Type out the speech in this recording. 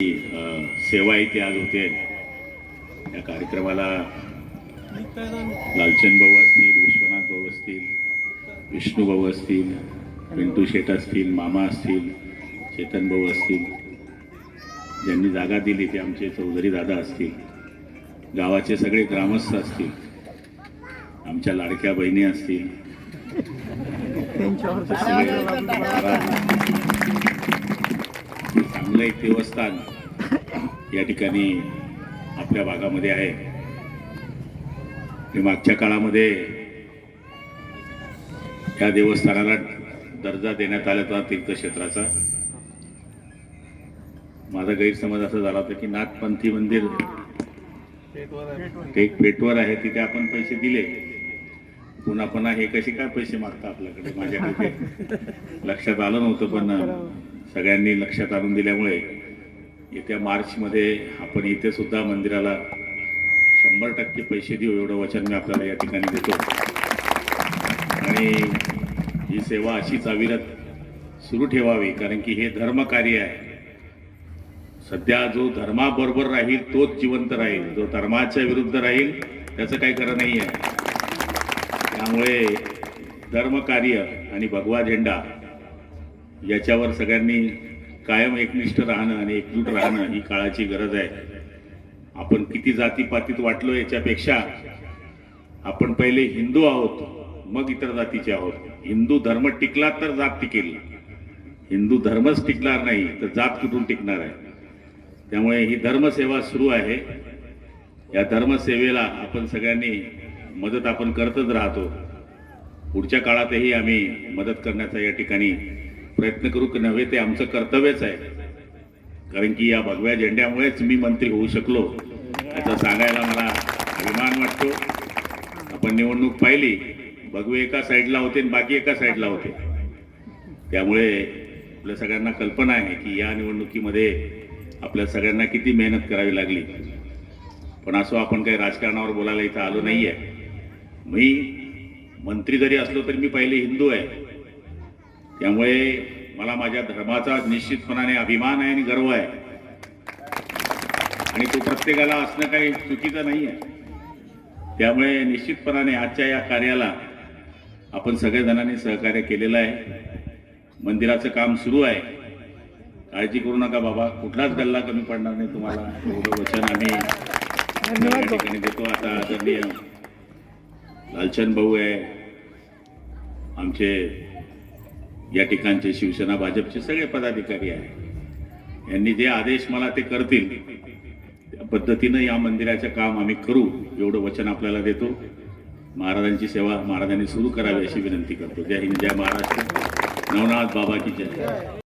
सेवा इथे आज होते. या कार्यक्रमाला लालचंद भाऊ असतील विश्वनाथ भाऊ असतील विष्णू भाऊ असतील पिंटू शेट असतील मामा असतील चेतन भाऊ असतील. ज्यांनी जागा दिली ते आमचे चौधरी दादा असतील. गावाचे सगळे ग्रामस्थ असतील. आमच्या लाडक्या बहिणी असतील. एक देवस्थान या ठिकाणी आपल्या भागामध्ये आहे. मागच्या काळामध्ये या देवस्थानाला दर्जा देण्यात आला होता तीर्थक्षेत्राचा. माझा गैरसमज असा झाला होता की नाथपंथी मंदिर ते एक पेटवर आहे तिथे आपण पैसे दिले. पुन्हा पुन्हा हे कसे काय पैसे मागता आपल्याकडे? माझ्याकडे लक्षात आलं नव्हतं पण सगळ्यांनी लक्षात आणून दिल्यामुळे येत्या मार्चमध्ये आपण इथे सुद्धा मंदिराला शंभर टक्के पैसे देऊ एवढं वचन मी आपल्याला या ठिकाणी देतो. आणि ही सेवा अशीच अविरत सुरू ठेवावी कारण की हे धर्मकार्य आहे. सध्या जो धर्माबरोबर राहील तोच जिवंत राहील. जो धर्माच्या विरुद्ध राहील त्याचं काही खरं नाही आहे त्यामुळे धर्मकार्य आणि भगवा झेंडा याच्यावर सगळ्यांनी कायम एकनिष्ठ राहणं आणि एकजूट राहणं ही काळाची गरज आहे. आपण किती जातीपातीत वाटलो याच्यापेक्षा आपण पहिले हिंदू आहोत मग इतर जातीचे आहोत. हिंदू धर्म टिकला तर जात टिकेल. हिंदू धर्मच टिकणार नाही तर जात कुठून टिकणार आहे? त्यामुळे ही धर्मसेवा सुरू आहे. या धर्मसेवेला आपण सगळ्यांनी मदत आपण करतच राहतो. पुढच्या काळातही आम्ही मदत करण्याचा या ठिकाणी प्रयत्न करू की नव्हे ते आमचं कर्तव्यच आहे. कारण की या भगव्या झेंड्यामुळेच मी मंत्री होऊ शकलो. याचं सांगायला मला अभिमान वाटतो. आपण निवडणूक पाहिली भगवे एका साईडला होते आणि बाकी एका साईडला होते. त्यामुळे आपल्या सगळ्यांना कल्पना आहे की या निवडणुकीमध्ये आपल्या सगळ्यांना किती मेहनत करावी लागली. पण असं आपण काही राजकारणावर बोलायला इथं आलो नाही आहे मी मंत्री जरी असलो तरी मी पहिले हिंदू आहे. त्यामुळे मला माझ्या धर्माचा निश्चितपणाने अभिमान आहे आणि गर्व आहे. आणि तो प्रत्येकाला असणं काही चुकीचं नाही आहे त्यामुळे निश्चितपणाने आजच्या या कार्याला आपण सगळ्या जणांनी सहकार्य केलेलं आहे. मंदिराचं काम सुरू आहे. काळजी करू नका बाबा. कुठलाच गल्ला कमी पडणार नाही तुम्हाला. एवढं वचन आम्ही या ठिकाणी देतो. आता आदरणीय लालचंद भाऊ आहे. आमचे या ठिकाणचे शिवसेना भाजपचे सगळे पदाधिकारी आहेत. यांनी जे आदेश मला ते करतील त्या पद्धतीनं या मंदिराचं काम आम्ही करू एवढं वचन आपल्याला देतो. महाराजांची सेवा महाराजांनी सुरू करावी अशी विनंती करतो. जय हिंद जय महाराष्ट्र. नवनाथ बाबा की जय.